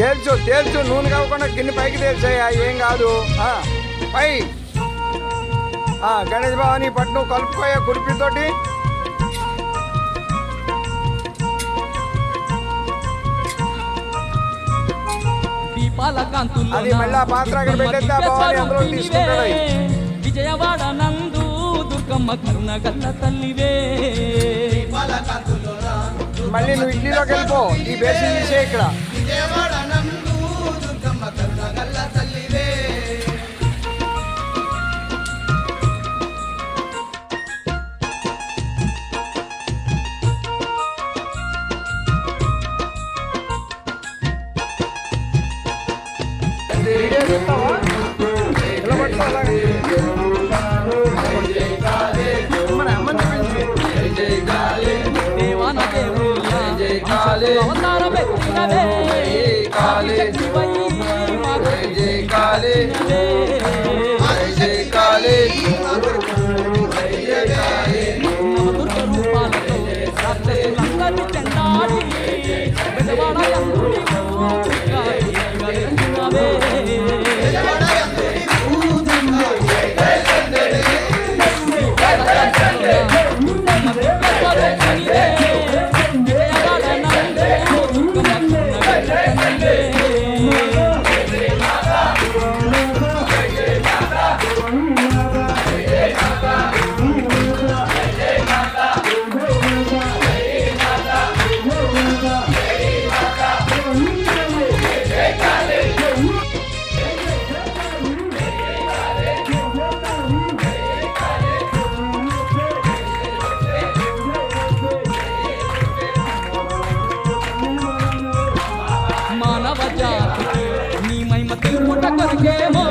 తేల్చు తేల్చు నూనె కాకుండా గిన్నె పైకి తేల్చాయా ఏం కాదు. ఆ, పై. ఆ, గణేష్ భవాని పట్టు కలుపుకోయా కుడిపితోటి. అది మళ్ళీ పాత్ర అక్కడ ఆ భవాని అందులో తీసుకుంటాడు. విజయవాడ నందు దుర్గమ్మ కరుణ గల్ల తల్లివే. మళ్ళీ నువ్వు ఇడ్లీలోకి వెళ్ళిపో. ఈ బేసిన్ తీసే ఇక్కడ. ఇలా పట్టుకో అలాగే. అమ్మని, అమ్మని పిలిచి. దేవాన మహిమ తెలుపుట కొరకేమో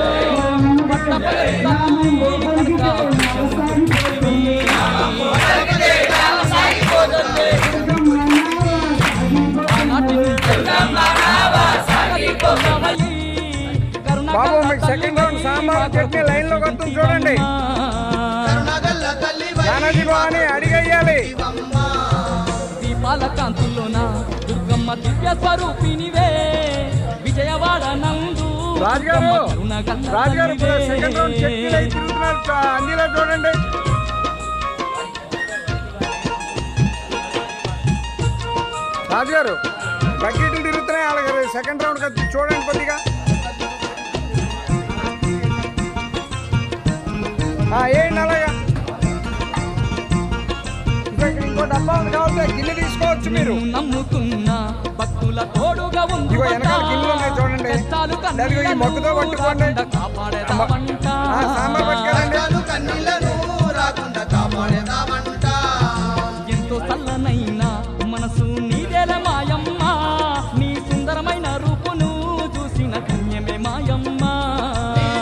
బాబు మీకు second round sambar chutney line వస్తుంది చూడండి. నానాజీ అడిగేయాలి. దీపాల కాంతుల్లోన దుర్గమ్మ దివ్య స్వరూపినివే విజయవాడ రాజుగారు! రాజుగారు. సెకండ్ రౌండ్ అయి తిరుగుతున్నారు. అన్నిలో చూడండి. రాజుగారు బకెట్లు తిరుగుతున్నాయి అలాగే సెకండ్ రౌండ్ కదా చూడండి కొద్దిగా. ఏంటి అలాగా. ఇంకో డబ్బా ఉంది కావాలి గిన్నె తీసుకోవచ్చు మీరు. నిన్ను కష్టాలు మొక్కతో పట్టుకోండి. కాపాడేదామంట. రాకుండా కాపాడేదామంట ఎంతో చల్లనైన మనసు నీదేల మాయమ్మ నీ సుందరమైన రూపును చూసిన ధన్యమే మాయమ్మ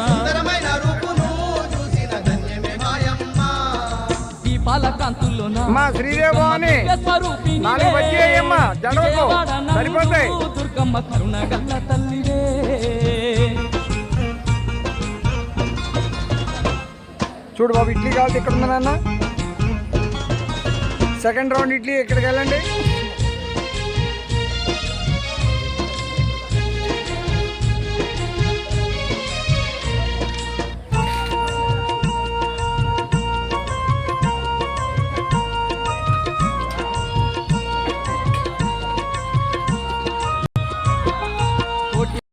సుందరమైన రూపును చూసిన ధన్యమే మాయమ్మ దీపాల కాంతుల్లోన అమ్మా శ్రీదేవి భవాని స్వరూపిణివే. నాలుగు సరిపోతాయి. దుర్గమ్మ కరుణ గల్ల తల్లివే చూడు బాబు ఇడ్లీ కావాలి ఇక్కడ ఉందా నాన్న? సెకండ్ రౌండ్ ఇడ్లీ ఎక్కడికి వెళ్ళండి?